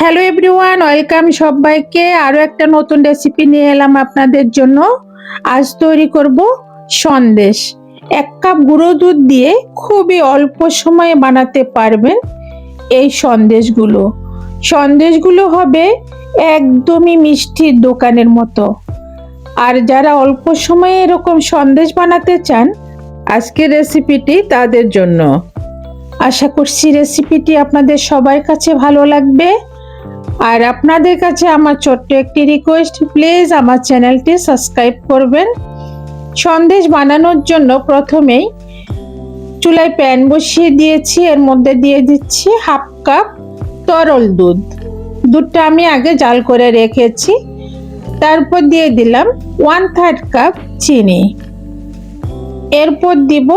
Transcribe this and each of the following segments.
Hello everyone welcome সবাইকে। আরও একটা নতুন রেসিপি নিয়ে এলাম আপনাদের জন্য। আজ তৈরি করব সন্দেশ। এক কাপ গুঁড়ো দুধ দিয়ে খুবই অল্প সময়ে বানাতে পারবেন এই সন্দেশগুলো। সন্দেশগুলো হবে একদমই মিষ্টির দোকানের মতো। আর যারা অল্প সময়ে এরকম সন্দেশ বানাতে চান, আজকের রেসিপিটি তাদের জন্য। আশা করছি রেসিপিটি আপনাদের সবার কাছে ভালো লাগবে। আর আপনাদের কাছে আমার ছোট্ট একটি রিকোয়েস্ট প্লিজ আমার চ্যানেলটি সাবস্ক্রাইব করবেন। সন্দেশ বানানোর জন্য প্রথমেই চুলায় প্যান বসিয়ে দিয়েছি, এর মধ্যে দিয়ে দিচ্ছি হাফ কাপ তরল দুধ। দুধটা আমি আগে জাল করে রেখেছি। তারপর দিয়ে দিলাম ওয়ান থার্ড কাপ চিনি। এরপর দিব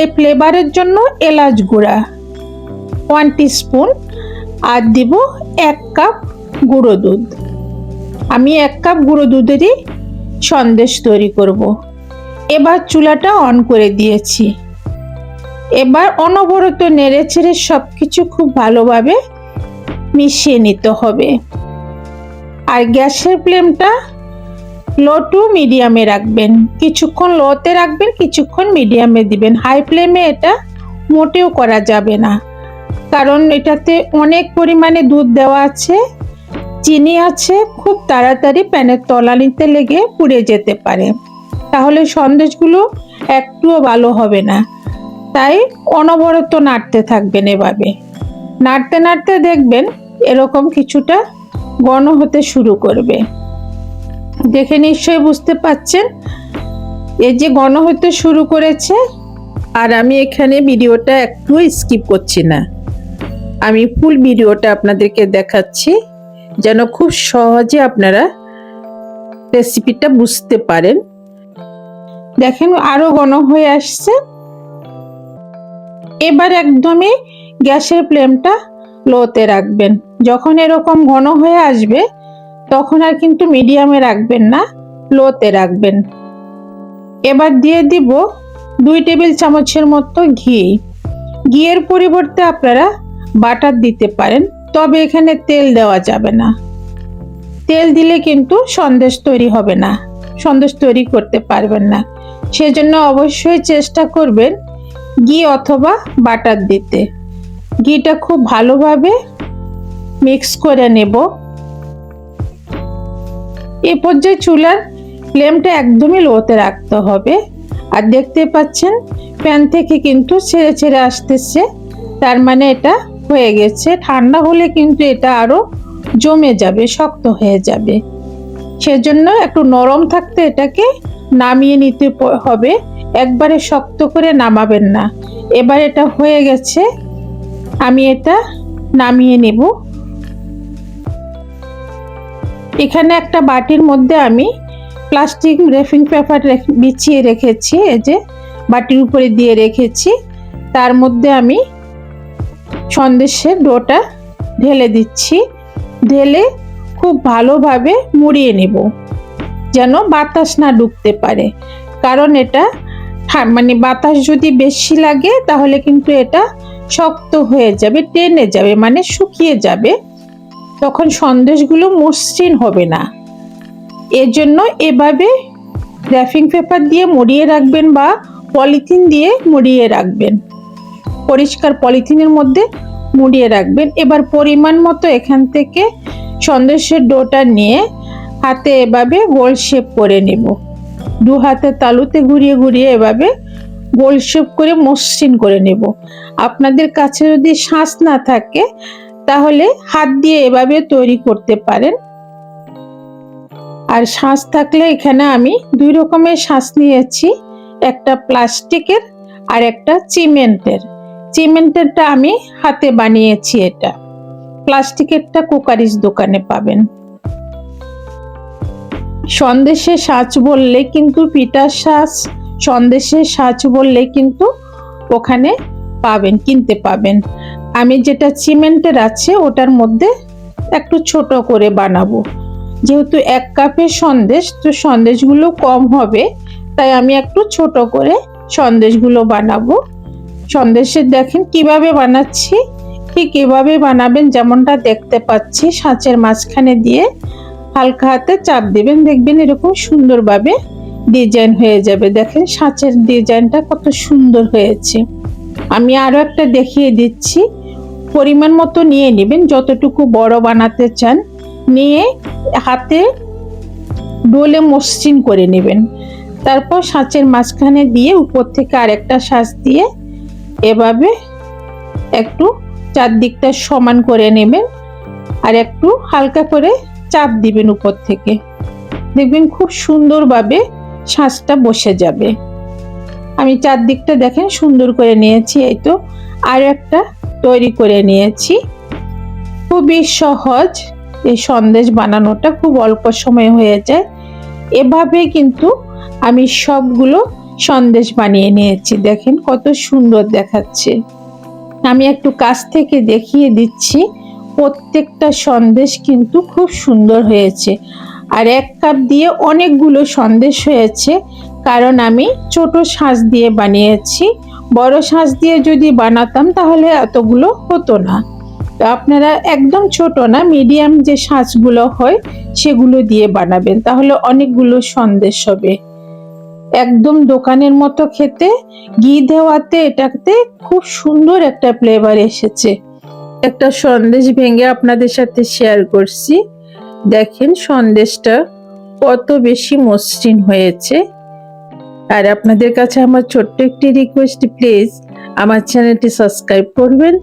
এই ফ্লেভারের জন্য এলাচ গুঁড়া ওয়ান স্পুন আর দিব এক কাপ গুঁড়ো দুধ। আমি এক কাপ গুঁড়ো দুধেরই সন্দেশ তৈরি করব। এবার চুলাটা অন করে দিয়েছি। এবার অনবরত নেড়ে ছেড়ে সব কিছু খুব ভালোভাবে মিশিয়ে নিতে হবে। আর গ্যাসের ফ্লেমটা লো টু মিডিয়ামে রাখবেন। কিছুক্ষণ লোতে রাখবেন, কিছুক্ষণ মিডিয়ামে দিবেন। হাই ফ্লেমে এটা মোটেও করা যাবে না। কারণ এটাতে অনেক পরিমাণে দুধ দেওয়া আছে, চিনি আছে, খুব তাড়াতাড়ি প্যানের তলানিতে লেগে পুড়ে যেতে পারে। তাহলে সন্দেশগুলো একটুও ভালো হবে না। তাই অনবরত নাড়তে থাকবেন এভাবে। নাড়তে নাড়তে দেখবেন এরকম কিছুটা গণ হতে শুরু করবে। দেখে নিশ্চয়ই বুঝতে পাচ্ছেন এই যে গণ হতে শুরু করেছে, আর আমি এখানে ভিডিওটা একটু স্কিপ করছি না। আমি ফুল ভিডিওটা আপনাদেরকে দেখাচ্ছি, যেন খুব সহজে আপনারা রেসিপিটা বুঝতে পারেন। দেখেন, আরও ঘন হয়ে আসছে। এবার একদমই গ্যাসের ফ্লেমটা লোতে রাখবেন। যখন এরকম ঘন হয়ে আসবে, তখন আর কিন্তু মিডিয়ামে রাখবেন না, লোতে রাখবেন। এবার দিয়ে দিব দুই টেবিল চামচের মতো ঘি। ঘিয়ের পরিবর্তে আপনারা বাটার দিতে পারেন, তবে এখানে তেল দেওয়া যাবে না। তেল দিলে কিন্তু সন্দেশ তৈরি হবে না, সন্দেশ তৈরি করতে পারবেন না। সেজন্য অবশ্যই চেষ্টা করবেন ঘি অথবা বাটার দিতে। ঘিটা খুব ভালোভাবে মিক্স করে নেব। এ পর্যায়ে চুলার ফ্লেমটা একদমই লোতে রাখতে হবে। আর দেখতে পাচ্ছেন, প্যান থেকে কিন্তু ছেড়ে ছেড়ে আসতেছে, তার মানে এটা হয়ে গেছে, ঠান্ডা হলে কিন্তু এটা আরও জমে যাবে, শক্ত হয়ে যাবে। সেজন্য একটু নরম থাকতে এটাকে নামিয়ে নিতে হবে। একবারে শক্ত করে নামাবেন না। এবার এটা হয়ে গেছে, আমি এটা নামিয়ে নেব। এখানে একটা বাটির মধ্যে আমি প্লাস্টিক রেফিং পেপার বিছিয়ে রেখেছি, এই যে বাটির উপরে দিয়ে রেখেছি। তার মধ্যে আমি সন্দেশের ডোটা ঢেলে দিচ্ছি। ঢেলে খুব ভালোভাবে মুড়িয়ে নেব, যেন বাতাস না ঢুকতে পারে। কারণ এটা মানে বাতাস যদি বেশি লাগে, তাহলে কিন্তু এটা শক্ত হয়ে যাবে, টেনে যাবে মানে শুকিয়ে যাবে। তখন সন্দেশগুলো মসৃণ হবে না। এর জন্য এভাবে র্যাফিং পেপার দিয়ে মুড়িয়ে রাখবেন বা পলিথিন দিয়ে মুড়িয়ে রাখবেন। পরিষ্কার পলিথিনের মধ্যে মুড়িয়ে রাখবেন। এবার পরিমাণ মতো এখান থেকে সন্দেশের ডোটা নিয়ে হাতে এভাবে গোল শেপ করে নেব। দু হাতে তালুতে ঘুরিয়ে ঘুরিয়ে এভাবে গোল শেপ করে মসৃণ করে নেব। আপনাদের কাছে যদি শ্বাস না থাকে, তাহলে হাত দিয়ে এভাবে তৈরি করতে পারেন। আর শ্বাস থাকলে এখানে আমি দুই রকমের শ্বাস নিয়েছি, একটা প্লাস্টিকের আর একটা চিমেন্টের চিমেন্টেরটা আমি হাতে বানিয়েছি এটা। প্লাস্টিকেরটা কুকারিস দোকানে পাবেন। সন্দেশের সাজ বললে কিন্তু পিঠার সাজ সন্দেশের সাজ বললে কিন্তু ওখানে পাবেন, কিনতে পাবেন। আমি যেটা সিমেন্টের আছে ওটার মধ্যে একটু ছোট করে বানাবো। যেহেতু এক কাপের সন্দেশ, তো সন্দেশগুলো কম হবে, তাই আমি একটু ছোট করে সন্দেশগুলো বানাবো। সন্দেশের দেখেন কীভাবে বানাচ্ছি, ঠিক এভাবে বানাবেন যেমনটা দেখতে পাচ্ছি। সাঁচের মাঝখানে দিয়ে হালকা হাতে চাপ দেবেন। দেখবেন এরকম সুন্দরভাবে ডিজাইন হয়ে যাবে। দেখেন সাঁচের ডিজাইনটা কত সুন্দর হয়েছে। আমি আরও একটা দেখিয়ে দিচ্ছি। পরিমাণ মতো নিয়ে নেবেন। যতটুকু বড় বানাতে চান, নিয়ে হাতে ডোলে মসৃণ করে নেবেন। তারপর সাঁচের মাঝখানে দিয়ে উপর থেকে আরেকটা সাঁচ দিয়ে এভাবে একটু চারদিকটা সমান করে নেবেন আর একটু হালকা করে চাপ দিবেন উপর থেকে। দেখবেন খুব সুন্দরভাবে সাঁচটা বসে যাবে। আমি চারদিকটা দেখেন সুন্দর করে নিয়েছি, এই তো আর একটা তৈরি করে নিয়েছি। খুবই সহজ এই সন্দেশ বানানোটা, খুব অল্প সময় হয়ে যায়। এভাবে কিন্তু আমি সবগুলো সন্দেশ বানিয়ে নিয়েছি। দেখেন কত সুন্দর দেখাচ্ছে। আমি একটু কাছ থেকে দেখিয়ে দিচ্ছি। প্রত্যেকটা সন্দেশ কিন্তু খুব সুন্দর হয়েছে। আর এক কাপ দিয়ে অনেকগুলো সন্দেশ হয়েছে। কারণ আমি ছোট সাজ দিয়ে বানিয়েছি। বড় সাজ দিয়ে যদি বানাতাম তাহলে এতগুলো হতো না। তো আপনারা একদম ছোট না, মিডিয়াম যে সাজগুলো হয় সেগুলো দিয়ে বানাবেন। তাহলে অনেকগুলো সন্দেশ হবে। একদম দোকানের মতো খেতে, ঘি দেওয়াতে এটাতে খুব সুন্দর একটা ফ্লেভার এসেছে। একটা সন্দেশ ভেঙে আপনাদের সাথে শেয়ার করছি। দেখেন সন্দেশটা কত বেশি মসৃণ হয়েছে। আর আপনাদের কাছে আমার ছোট্ট একটি রিকোয়েস্ট প্লিজ আমার চ্যানেলটি সাবস্ক্রাইব করবেন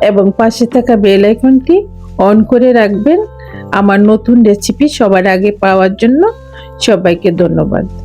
এবং পাশে থাকা বেল আইকনটি অন করে রাখবেন। আমার নতুন রেসিপি সবার আগে পাওয়ার জন্য সবাইকে ধন্যবাদ।